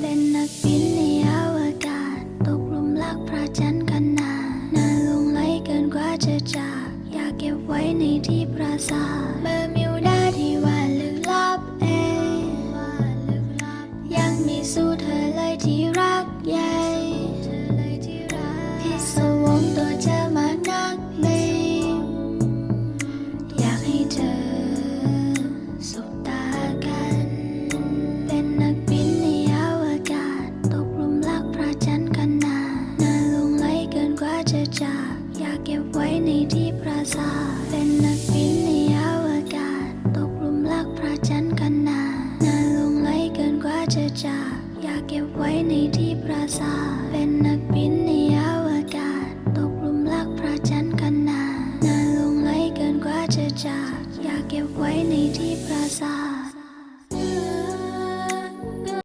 เป็นนักบินในอวกาศ ตกหลุมรักพระจันทร์ขนาดน่าหลงไหลเกินกว่าจะจาก อยากเก็บไว้ในที่ปราสาท จะจาอยากเก็บไว้ในที่ปราสาทเป็นนักบินในอวกาศ ตกลุมรักพระจันทร์กันนานนานลงไหลเกินกว่าจะจาอยากเก็บไว้ในที่ปราสาทเป็นนักบินในอวกาศ ตกลุมรักพระจันทร์กันนานนานลงไหลเกินกว่าจะจาอยากเก็บไว้ในที่ปราสาท